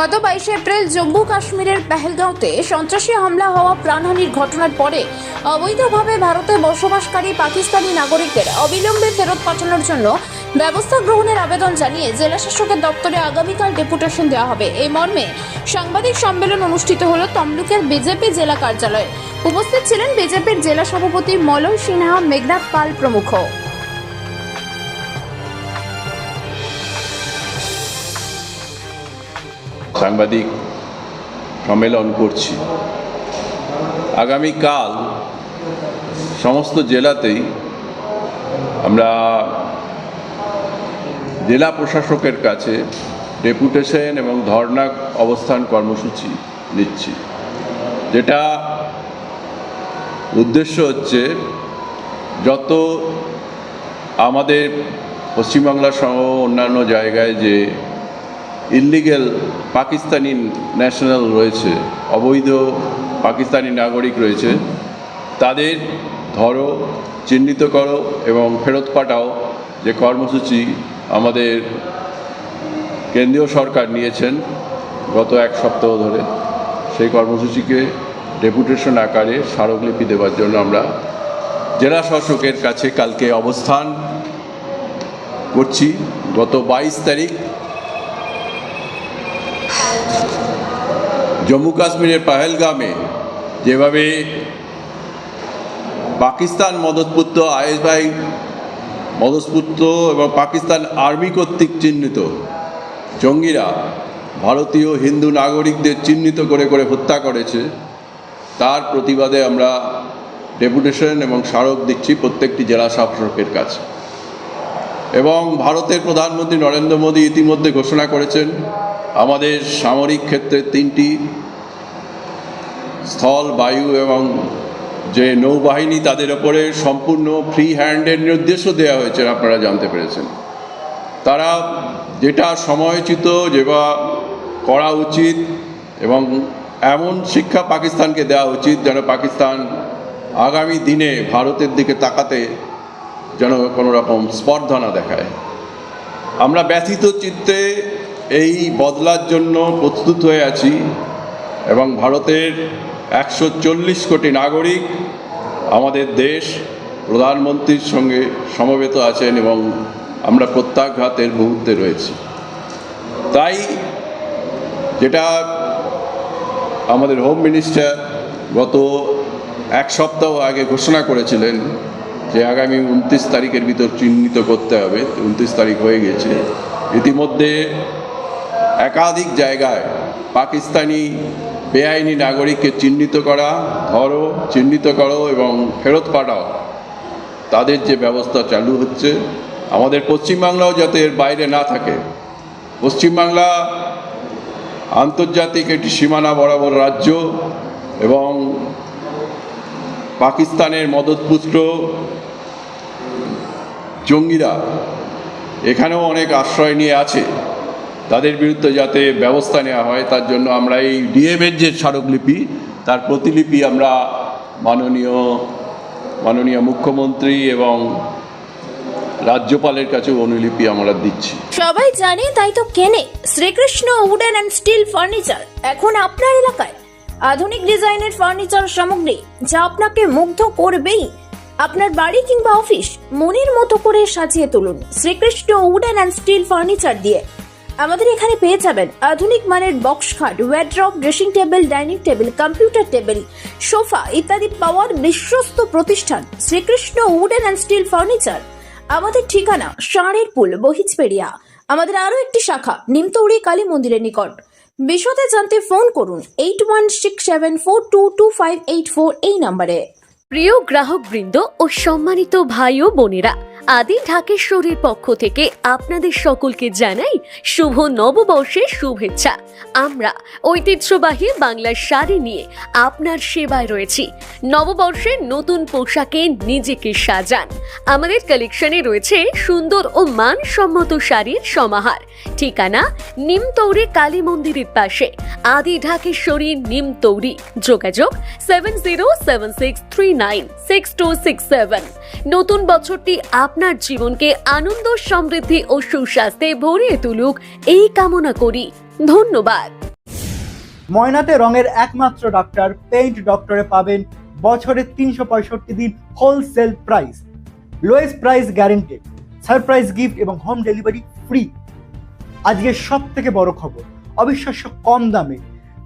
গত বাইশে এপ্রিল জম্মু কাশ্মীরের পেহেলগাঁওতে সন্ত্রাসী হামলা হওয়া প্রাণহানির ঘটনার পরে অবৈধভাবে ভারতে বসবাসকারী পাকিস্তানি নাগরিকদের অবিলম্বে ফেরত পাঠানোর জন্য ব্যবস্থা গ্রহণের আবেদন জানিয়ে জেলা শাসকের দপ্তরে আগামীকাল ডেপুটেশন দেওয়া হবে। এই মর্মে সাংবাদিক সম্মেলন অনুষ্ঠিত হল তমলুকের বিজেপি জেলা কার্যালয়ে। উপস্থিত ছিলেন বিজেপির জেলা সভাপতি মলয় সিনহা, মেঘনাথ পাল প্রমুখ। সাংবাদিক সম্মেলন করছি। আগামীকাল সমস্ত জেলাতেই আমরা জেলা প্রশাসকের কাছে ডেপুটেশন এবং ধর্ণা অবস্থান কর্মসূচি নিচ্ছি। যেটা উদ্দেশ্য হচ্ছে যত আমাদের পশ্চিমবাংলা সহ অন্যান্য জায়গায় যে ইলিগেল পাকিস্তানি ন্যাশনাল রয়েছে, অবৈধ পাকিস্তানি নাগরিক রয়েছে, তাদের ধরো, চিহ্নিত করো এবং ফেরত পাঠাও যে কর্মসূচি আমাদের কেন্দ্রীয় সরকার নিয়েছেন গত এক সপ্তাহ ধরে। সেই কর্মসূচিকে ডেপুটেশন আকারে স্মারকলিপি দেওয়ার জন্য আমরা জেলা শাসকের কাছে কালকে অবস্থান করছি। গত বাইশ তারিখ জম্মু কাশ্মীরের পাহেলগামে যেভাবে পাকিস্তান মদতপুত্র আইএসআই মদতপুত্র এবং পাকিস্তান আর্মি কর্তৃক চিহ্নিত জঙ্গিরা ভারতীয় হিন্দু নাগরিকদের চিহ্নিত করে করে হত্যা করেছে। তার প্রতিবাদে আমরা ডেপুটেশন এবং স্মারক দিচ্ছি প্রত্যেকটি জেলা শাসকের কাছে। এবং ভারতের প্রধানমন্ত্রী নরেন্দ্র মোদী ইতিমধ্যে ঘোষণা করেছেন আমাদের সামরিক ক্ষেত্রে তিনটি স্থল, বায়ু এবং যে নৌবাহিনী তাদের ওপরে সম্পূর্ণ ফ্রি হ্যান্ডের নির্দেশও দেওয়া হয়েছে, আপনারা জানতে পেরেছেন। তারা যেটা সময়োচিত যেবা করা উচিত এবং এমন শিক্ষা পাকিস্তানকে দেওয়া উচিত যেন পাকিস্তান আগামী দিনে ভারতের দিকে তাকাতে যেন কোনো রকম স্পর্ধা না দেখায়। আমরা ব্যথিত চিত্তে এই বদলার জন্য প্রস্তুত হয়ে আছি এবং ভারতের একশো চল্লিশ কোটি নাগরিক আমাদের দেশ প্রধানমন্ত্রীর সঙ্গে সমবেত আছেন এবং আমরা প্রত্যাঘাতের মুহূর্তে রয়েছি। তাই যেটা আমাদের হোম মিনিস্টার গত এক সপ্তাহ আগে ঘোষণা করেছিলেন যে আগামী উনত্রিশ তারিখের ভিতর চিহ্নিত করতে হবে, উনত্রিশ তারিখ হয়ে গেছে। ইতিমধ্যে একাধিক জায়গায় পাকিস্তানি বেআইনি নাগরিককে চিহ্নিত করা, ধরো, চিহ্নিত করো এবং ফেরত পাঠাও। তাদের যে ব্যবস্থা চালু হচ্ছে, আমাদের পশ্চিমবাংলাও যাতে এর বাইরে না থাকে। পশ্চিমবাংলা আন্তর্জাতিক একটি সীমানা বরাবর রাজ্য এবং পাকিস্তানের মদতপুত্র জঙ্গিরা এখানেও অনেক আশ্রয় নিয়ে আছে। তাদের বিরুদ্ধে যাতে ব্যবস্থা নেওয়া হয়, তার জন্য আমরা এই ডিএমের যে স্মারকলিপি, তার প্রতিলিপি আমরা মাননীয় মাননীয় মুখ্যমন্ত্রী এবং রাজ্যপালের কাছে অনুলিপি আমরা দিচ্ছি। সবাই জানে, তাই তো কেনে, Shrikrishna wooden and steel furniture, এখন আপনার এলাকায়। আধুনিক ডিজাইনের ফার্নিচার সামগ্রী, যা আপনাকে মুগ্ধ করবেই। আপনার বাড়ি কিংবা অফিস, মনের মতো করে সাজিয়ে তুলুন। Shrikrishna wooden and steel furniture দিয়ে। আমাদের এখানে পেয়ে যাবেন আধুনিক মানের বক্স খাট wardrobe dressing table dining table computer table sofa ইত্যাদি পাওয়ার বিশ্বস্ত প্রতিষ্ঠান, Shrikrishna wooden and steel furniture আমাদের ঠিকানা ষাঁড়ের পুল বহিজপেড়িয়া আমাদের আরও একটি শাখা, নিমতৌড়ি কালী মন্দিরের নিকট। বিশদে জানতে ফোন করুন eight one six seven four two two five eight four এই নম্বরে। প্রিয় গ্রাহকবৃন্দ ও সম্মানিত ভাই ও বোনেরা আদি ঢাকেশ্বরীর পক্ষ থেকে আপনাদের সকলকে জানাই শুভ নববর্ষের শুভেচ্ছা। আমরা ঐতিহ্যবাহী বাংলার শাড়ি নিয়ে আপনার সেবায় রয়েছি। নববর্ষের নতুন পোশাকে নিজেকে সাজান। আমাদের কালেকশনে রয়েছে সুন্দর ও মানসম্মত শাড়ির সমাহার। ঠিকানা নিমতৌরি কালী মন্দিরের পাশে। আদি ঢাকেশ্বরী নিমতৌরি যোগাযোগ seven zero seven six three nine six two six seven নতুন বছরটি আপনার জীবনকে আনন্দ, সমৃদ্ধি ও সুস্বাস্থ্যে ভরিয়ে তুলুক। এই কামনা করি। ধন্যবাদ। ময়নাতে রঙের একমাত্র ডাক্তার পেইন্ট ডক্টরে পাবেন বছরে তিনশো পঁয়ষট্টি দিন wholesale price lowest price guaranteed surprise gift এবং হোম ডেলিভারি ফ্রি আজকের সব থেকে বড় খবর, অবিশ্বাস্য কম দামে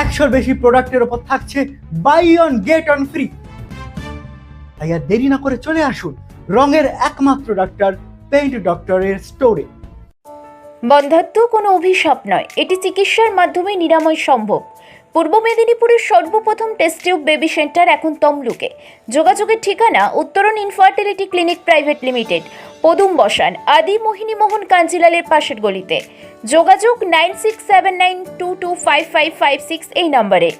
একশোর বেশি প্রোডাক্টের ওপর থাকছে buy one get one free তাই আর দেরি না করে চলে আসুন রঙের একমাত্র ডাক্তার পেইন্ট ডক্টরের স্টোরে বন্ধাত্ম কোনো অভিশাপ নয়, এটি চিকিৎসার মাধ্যমে নিরাময় সম্ভব। পূর্ব মেদিনীপুরের সর্বপ্রথম টেস্ট টিউব বেবি সেন্টার এখন তমলুকে। যোগাযোগের ঠিকানা উত্তরণ ইনফার্টিলিটি ক্লিনিক প্রাইভেট লিমিটেড পদুম বসান, আদি মোহিনী মোহন কাঞ্জিলালের পাশের গলিতে। যোগাযোগ nine six seven nine two two five five five six এই নম্বরে।